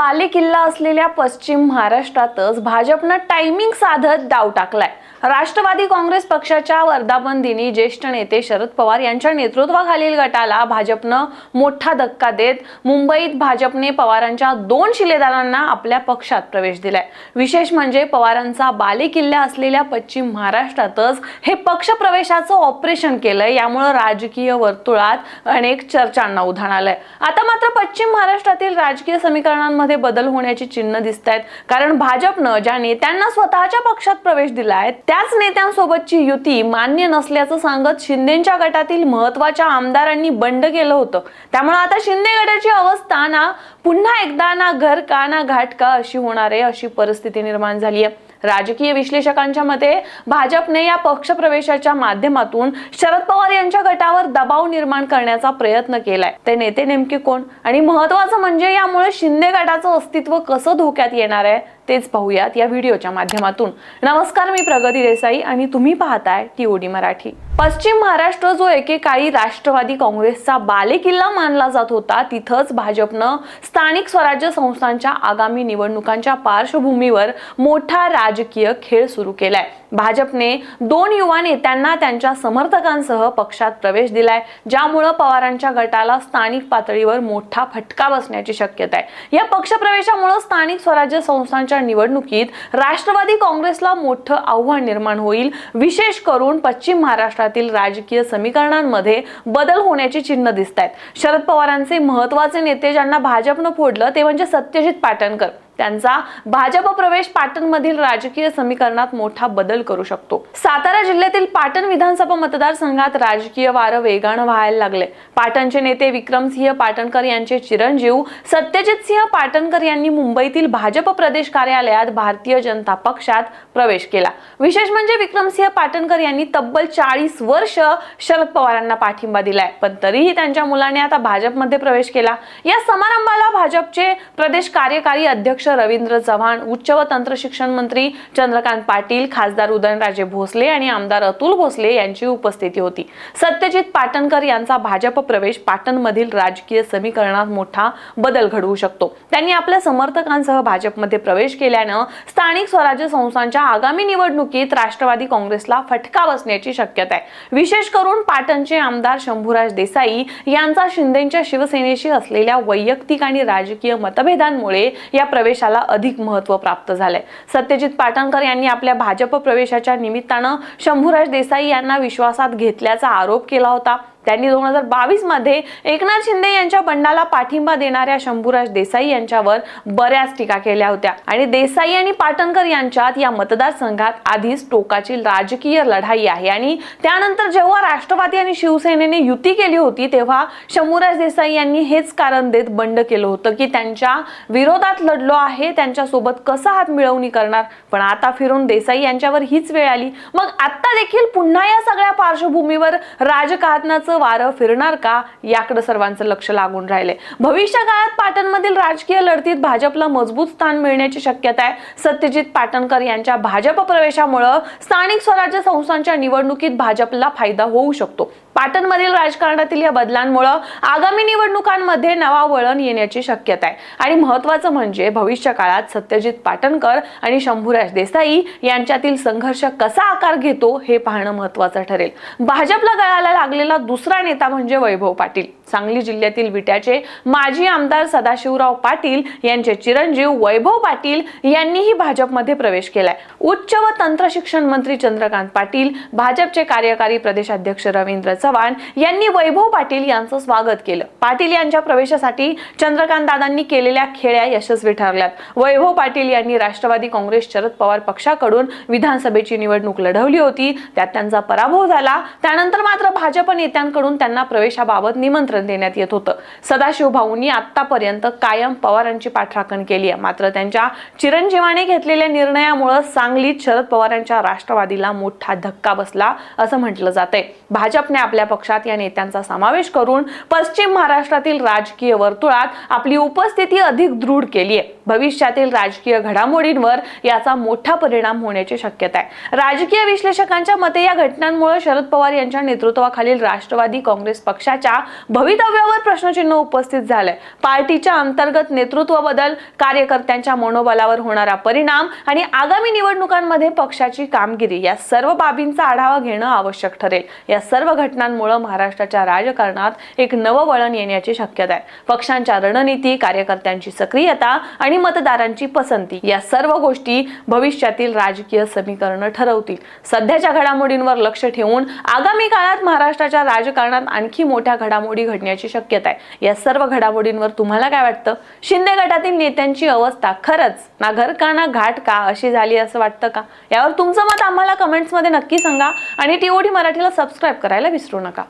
बालेकिल्ला असलेल्या पश्चिम महाराष्ट्रातच भाजपनं टायमिंग साधत डाव टाकलाय. राष्ट्रवादी काँग्रेस पक्षाच्या वर्धापन दिनी ज्येष्ठ नेते शरद पवार यांच्या नेतृत्वाखालील गटाला भाजपनं मोठा धक्का देत मुंबईत भाजपने पवारांच्या दोन शिलेदारांना आपल्या पक्षात प्रवेश दिलाय. विशेष म्हणजे पवारांचा बालेकिल्ला असलेल्या पश्चिम महाराष्ट्रातच हे पक्ष प्रवेशाचं ऑपरेशन केलंय यामुळं राजकीय वर्तुळात अनेक चर्चांना उधाण आलंय. आता मात्र पश्चिम महाराष्ट्रातील राजकीय समीकरणांमध्ये बदल होण्याची चिन्ह दिसत आहेत कारण भाजपनं ज्या नेत्यांना स्वतःच्या पक्षात प्रवेश दिलाय त्याच नेत्यांसोबतची युती मान्य नसल्याचं सांगत शिंदेच्या गटातील महत्त्वाच्या आमदारांनी बंड केलं होतं. त्यामुळे आता शिंदे गटाची अवस्था ना पुन्हा एकदा ना घर का ना घाट का अशी होणार आहे अशी परिस्थिती निर्माण झाली आहे राजकीय विश्लेषकांच्या मते भाजपने या पक्षप्रवेशाच्या माध्यमातून शरद पवार यांच्या गटावर दबाव निर्माण करण्याचा प्रयत्न केलाय. ते नेते नेमके कोण? आणि महत्वाचं म्हणजे यामुळे शिंदे गटाचं अस्तित्व कसं धोक्यात येणार आहे? तेच पाहूयात या व्हिडिओच्या माध्यमातून. नमस्कार मी प्रगती देसाई आणि तुम्ही पाहताय टीओडी मराठी. पश्चिम महाराष्ट्र जो एकेकाळी राष्ट्रवादी काँग्रेसचा बालेकिल्ला मानला जात होता तिथंच भाजपनं स्थानिक स्वराज्य संस्थांच्या आगामी निवडणुकांच्या पार्श्वभूमीवर मोठा राजकीय खेळ सुरू केलाय. भाजपने दोन युवा नेत्यांना त्यांच्या समर्थकांसह पक्षात प्रवेश दिलाय ज्यामुळं पवारांच्या गटाला स्थानिक पातळीवर मोठा फटका बसण्याची शक्यता आहे. या पक्षप्रवेशामुळे स्थानिक स्वराज्य संस्थांच्या निवडणुकीत राष्ट्रवादी काँग्रेसला मोठं आव्हान निर्माण होईल. विशेष करून पश्चिम महाराष्ट्रातील राजकीय समीकरणांमध्ये बदल होण्याची चिन्ह दिसत आहेत शरद पवारांचे महत्त्वाचे नेते ज्यांना भाजपनं फोडलं ते म्हणजे सत्यजित पाटणकर. त्यांचा भाजप प्रवेश पाटणमधील राजकीय समीकरणात मोठा बदल करू शकतो. सातारा जिल्ह्यातील पाटण विधानसभा मतदारसंघात राजकीय वारं वेगानं व्हायला लागले. पाटणचे नेते विक्रमसिंह पाटणकर यांचे चिरंजीव सत्यजित सिंह पाटणकर यांनी मुंबईतील भाजप प्रदेश कार्यालयात भारतीय जनता पक्षात प्रवेश केला. विशेष म्हणजे विक्रमसिंह पाटणकर यांनी तब्बल चाळीस वर्ष शरद पवारांना पाठिंबा दिलाय. पण तरीही त्यांच्या मुलाने आता भाजपमध्ये प्रवेश केला. या समारंभाला भाजपचे प्रदेश कार्यकारी अध्यक्ष रवींद्र चव्हाण उच्च व तंत्र शिक्षण मंत्री चंद्रकांत पाटील खासदार उदयनराजे भोसले आणि आमदार अतुल भोसले यांची उपस्थिती होती. सत्यजित पाटणकर यांचा भाजप प्रवेश पाटणमधील राजकीय समीकरणात मोठा बदल घडवू शकतो. त्यांनी आपल्या समर्थकांसह भाजपमध्ये प्रवेश केल्यानं स्थानिक स्वराज्य संस्थांच्या आगामी निवडणुकीत राष्ट्रवादी काँग्रेसला फटका बसण्याची शक्यता आहे. विशेष करून पाटणचे आमदार शंभूराज देसाई यांचा शिंदेच्या शिवसेनेशी असलेल्या वैयक्तिक आणि राजकीय मतभेदांमुळे या प्रवेश प्रवेशाला अधिक महत्त्व प्राप्त झालंय. सत्यजित पाटणकर यांनी आपल्या भाजप प्रवेशाच्या निमित्तानं शंभूराज देसाई यांना विश्वासात घेतल्याचा आरोप केला होता. त्यांनी दोन हजार बावीसमध्ये एकनाथ शिंदे यांच्या बंडाला पाठिंबा देणाऱ्या शंभूराज देसाई यांच्यावर बऱ्याच टीका केल्या होत्या. आणि देसाई आणि पाटणकर यांच्यात या मतदारसंघात आधीच टोकाची राजकीय लढाई आहे. आणि त्यानंतर जेव्हा राष्ट्रवादी आणि शिवसेनेने युती केली होती तेव्हा शंभूराज देसाई यांनी हेच कारण देत बंड केलं होतं की त्यांच्या विरोधात लढलो आहे त्यांच्यासोबत कसा हात मिळवणी करणार? पण आता फिरून देसाई यांच्यावर हीच वेळ आली. मग आता देखील पुन्हा या सगळ्या पार्श्वभूमीवर राजकारणाचं वारं फिरणार का? याकडे सर्वांचं लक्ष लागून राहिले भविष्य काळात पाटणमधील राजकीय लढतीत भाजपला मजबूत स्थान मिळण्याची शक्यता आहे. सत्यजित पाटणकर यांच्या भाजप प्रवेशामुळं स्थानिक स्वराज्य संस्थांच्या निवडणुकीत भाजपला फायदा होऊ शकतो. पाटणमधील राजकारणातील या बदलांमुळं आगामी निवडणुकांमध्ये नवा वळण येण्याची शक्यता आहे. आणि महत्वाचं म्हणजे भविष्य काळात सत्यजित पाटणकर आणि शंभूराज देसाई यांच्यातील संघर्ष कसा आकार घेतो हे पाहणं महत्वाचं ठरेल. भाजपला गळाला लागलेला दुसरा नेता म्हणजे वैभव पाटील. सांगली जिल्ह्यातील विट्याचे माजी आमदार सदाशिवराव पाटील यांचे चिरंजीव वैभव पाटील यांनीही भाजपमध्ये प्रवेश केलाय. उच्च व तंत्र शिक्षण मंत्री चंद्रकांत पाटील भाजपचे कार्यकारी प्रदेशाध्यक्ष रवींद्र चव्हाण यांनी वैभव पाटील यांचं स्वागत केलं. पाटील यांच्या प्रवेशासाठी चंद्रकांत दादांनी केलेल्या खेळ्या यशस्वी ठरल्यात. वैभव पाटील यांनी राष्ट्रवादी काँग्रेस शरद पवार पक्षाकडून विधानसभेची निवडणूक लढवली होती. त्यात त्यांचा पराभव झाला. त्यानंतर मात्र भाजप नेत्यांकडून त्यांना प्रवेशाबाबत निमंत्रण देण्यात येत होतं. सदाशिव भाऊंनी आतापर्यंत कायम पवारांची पाठराखण केली आहे. मात्र त्यांच्या चिरंजीवाने घेतलेल्या निर्णयामुळे सांगलीत शरद पवारांच्या राष्ट्रवादीला मोठा धक्का बसला असं म्हटलं जातंय भाजपने आपल्या पक्षात या नेत्यांचा समावेश करून पश्चिम महाराष्ट्रातील राजकीय वर्तुळात आपली उपस्थिती अधिक दृढ केली आहे. भविष्यातील राजकीय घडामोडींवर याचा मोठा परिणाम होण्याची शक्यता आहे. राजकीय विश्लेषकांच्या मते या घटनांमुळे शरद पवार यांच्या नेतृत्वाखालील राष्ट्रवादी काँग्रेस पक्षाच्या भवितव्यावर प्रश्नचिन्ह उपस्थित झालंय. पार्टीच्या अंतर्गत नेतृत्व बदल कार्यकर्त्यांच्या मनोबलावर होणारा परिणाम आणि आगामी निवडणुकांमध्ये पक्षाची कामगिरी या सर्व बाबींचा आढावा घेणं आवश्यक ठरेल. या सर्व घटनांमुळे महाराष्ट्राच्या राजकारणात एक नवं वळण येण्याची शक्यता आहे. पक्षांच्या रणनीती कार्यकर्त्यांची सक्रियता आणि मतदारांची पसंती. या सर्व गोष्टी भविष्यातील राजकीय समीकरणं ठरवतील. सध्याच्या घडामोडींवर लक्ष ठेवून आगामी काळात महाराष्ट्राच्या राजकारणात आणखी मोठ्या घडामोडी घडण्याची शक्यता आहे. या सर्व घडामोडींवर तुम्हाला काय वाटतं? शिंदे गटातील नेत्यांची अवस्था खरंच ना घर का ना घाट का अशी झाली असं वाटतं का? यावर तुमचं मत आम्हाला कमेंट्समध्ये नक्की सांगा आणि टीओडी मराठीला सबस्क्राईब करायला विसरू नका.